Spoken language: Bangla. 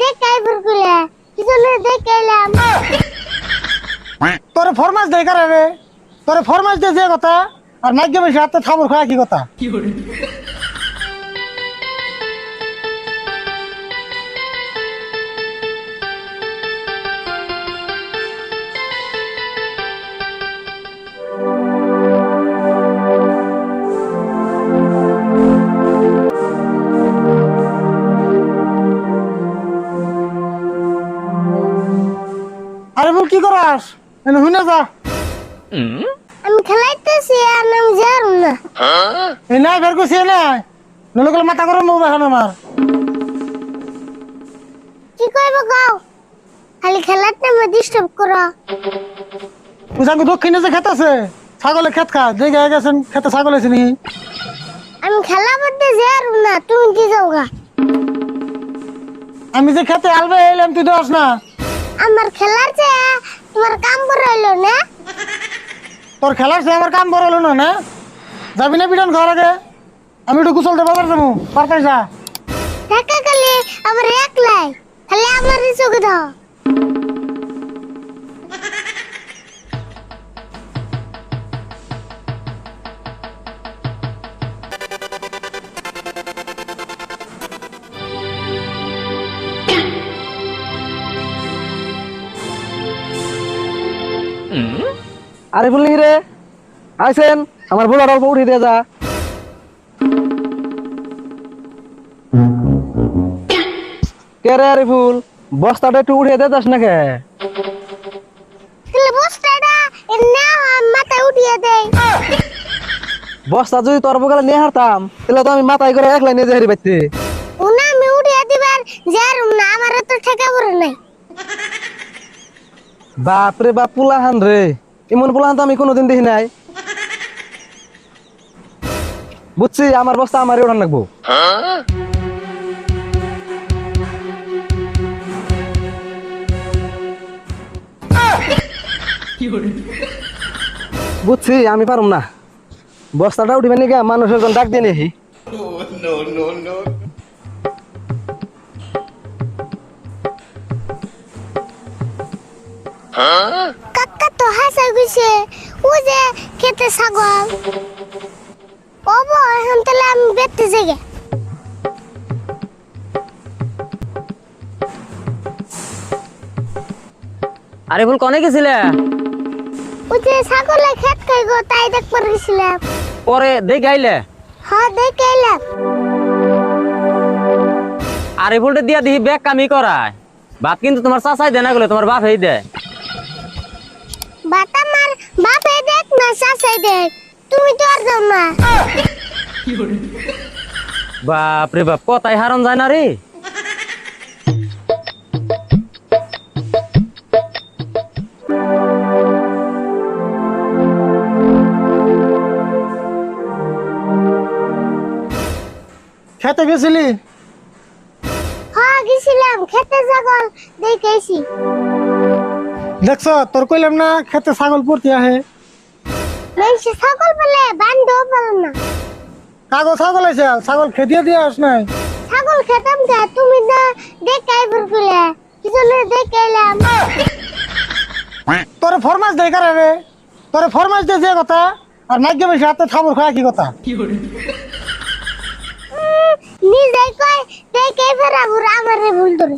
দেখাই বুরকুলে কি জন্য দেখাইলাম? তোরে ফরমাস দেয় কারে রে। তোরে ফরমাস দিয়ে যে কথা। আর নাগ্য বেশি হাতে থাবর খাওয়া কি কথা? কি করাস? এনে হুনে যা। আমি খেলাইতেছি আর আমি জানুম না। এই নাই বের করছি নাই। নলে গেলে মাথা গরম হবে এখন আমার। কি কইব গাও খালি খেলার টাইমে ডিস্টার্ব করো। বুঝাঙ্গু দক্ষিণে যে খেত আছে ছাগলে খেত খা। গায়ে গেছেন খেতে ছাগল আছে নাকি? আমি খেলা করতে জানুম না তুমি কি যাও গা? আমি যে খেতে আলবে এলাম তুই দোস না। আমার খেলার চেয়ে তোমার কাম বড় হইল না? তোর খেলার চেয়ে আমার কাম বড় হলো না না? যাবি না বিটান ঘর আগে? আমি একটু গুছলতে বাজার যাব। পারতাই যা। টাকা গেলে আমার একলাই। তাহলে আমার চোখে দাও। আরে ফুল রে আইসেন আমার বুলার অল্প উঠিয়ে দিয়ে যা। কে রে আরে ফুল বস্তাটা একটু উঠিয়ে দিয়ে যাস না কে বস্তা যদি তোর বগলে নিয়ে হারতাম তাহলে তো আমি মাথায় করে একলাই নিয়ে যাই বাইতে উনা আমি উঠিয়ে দিবার জানুম না আমার তো ঠেকা পড়ে নাই। বাপ রে বাপ পুলাহান রে। এমন পুলাহান তো আমি কোনোদিন দেখি নাই। বুঝছি, আমার বস্তা আমারই ওঠান লাগবো। বুঝছি, আমি পারুম না। বস্তাটা উঠিবে নাকি, মানুষের জন ডাক দিয়ে নেহি। কাকা তো হাসা গেছে ও যে খেতে ছাগল। কব এখন তাহলে আমি বেতে জেগে আরে ফুল কনে গেছিলে ও যে ছাগলে খেত খাই গো তাই দেখবার গেছিলাম পরে দেখে আইলে? হ্যাঁ দেখে এলাম আরে ফুলটা দিয়া দিহি ব্যাগ কামি করায়। বাপ কিন্তু তোমার চাচাই দেয় না গেলে তোমার বাপ হেই দেয় বাত আমার দেখ তুমি তো আর যাও না। বাপ রে বাপ কথাই হারন যায় না রে। খেতে গেছিলি? হ্যাঁ গেছিলাম খেতে ছাগল দেখেছি। দেখছ তোর কইলাম না খেতে ছাগল পড়তে আহে। মানুষ ছাগল বলে বান্ধব বলে না। কাগজ ছাগল আছে ছাগল খেদিয়ে দিয়ে আস নাই। ছাগল খেতাম কে তুমি না দেখাই বুরকুলে কি জন্য দেখাইলাম? তোরে ফরমাস দেয় কারে রে? তোরে ফরমাস দিয়ে যে কথা আর নাগ্য বেশি হাতে থাবর খায় কি কথা? নিজে কয় দেখাই ফেরা বুড়া আমারে ভুল ধরে।